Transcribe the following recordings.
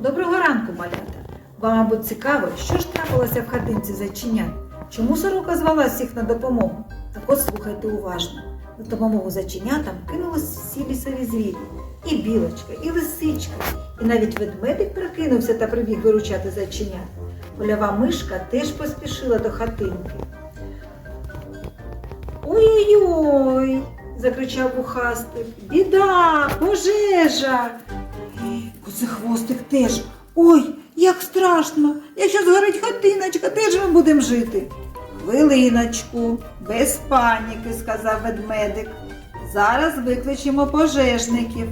Доброго ранку, малята. Вам, мабуть, цікаво, що ж трапилося в хатинці зайченят? Чому сорока звала всіх на допомогу? Так от слухайте уважно. На допомогу зайченятам кинулись всі лісові звірі. І білочка, і лисичка, і навіть ведмедик прокинувся та прибіг виручати зайченят. Польова мишка теж поспішила до хатинки. Ой-ой-ой! закричав вухастик. Біда, пожежа. Куцехвостик теж. Ой, як страшно! Якщо згорить хатиночка, де ж ми будемо жити? Хвилиночку, без паніки, сказав ведмедик. Зараз викличемо пожежників.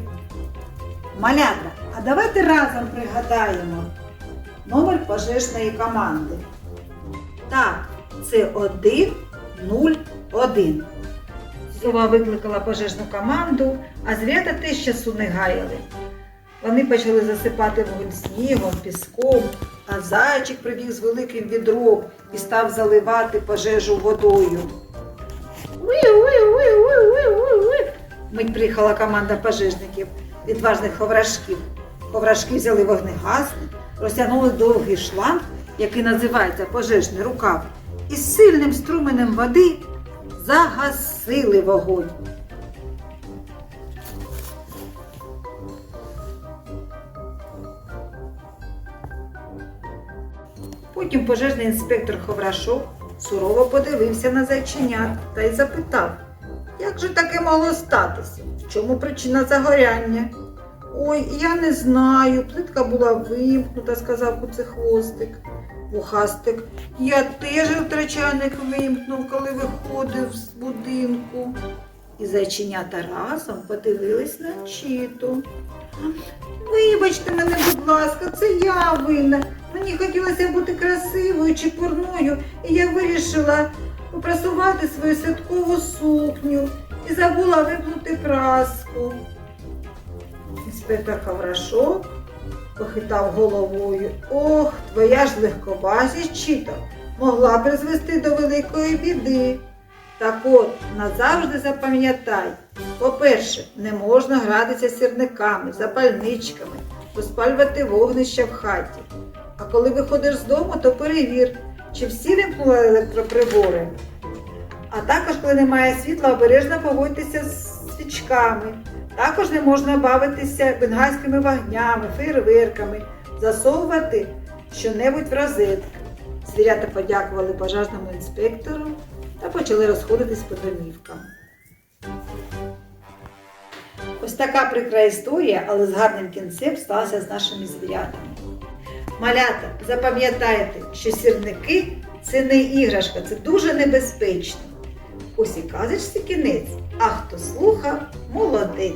Малята, а давайте разом пригадаємо номер пожежної команди. Так, це 101. Сова викликала пожежну команду, а звірята теж часу не гаяли. Вони почали засипати вогонь снігом, піском, а зайчик прибіг з великим відром і став заливати пожежу водою. Мить приїхала команда пожежників, відважних ховрашків. Ховрашки взяли вогнегасник, розтягнули довгий шланг, який називається пожежний рукав, і з сильним струменем води загасили вогонь. Потім пожежний інспектор Ховрашов сурово подивився на зайченят та й запитав, як же таке могло статися? В чому причина загоряння? Ой, я не знаю, плитка була вимкнута, сказав куцехвостик. Вухастик, я теж електрочайник вимкнув, коли виходив з будинку. І зайченята разом подивились на чіту. Вибачте мене, будь ласка, це я винна. Мені хотілося бути красивою чи порною, і я вирішила попрасувати свою святкову сукню і забула виплути краску. Інспектор Хаврашов похитав головою. Ох, твоя ж легкобазість чіто могла призвести до великої біди. Так от, назавжди запам'ятай, по-перше, не можна гратися сірниками, запальничками, розпалювати вогнища в хаті. А коли виходиш з дому, то перевір, чи всі вимкнули електроприбори. А також, коли немає світла, обережно поводьтеся з свічками. Також не можна бавитися бенгальськими вогнями, фейерверками, засовувати що-небудь в розетки. Звірята подякували пожежному інспектору та почали розходитись по домівкам. Ось така прикра історія, але з гарним кінцем сталася з нашими звірятами. Малята, запам'ятайте, що сірники це не іграшка, це дуже небезпечно. Ось і казочці кінець, а хто слухав, молодець.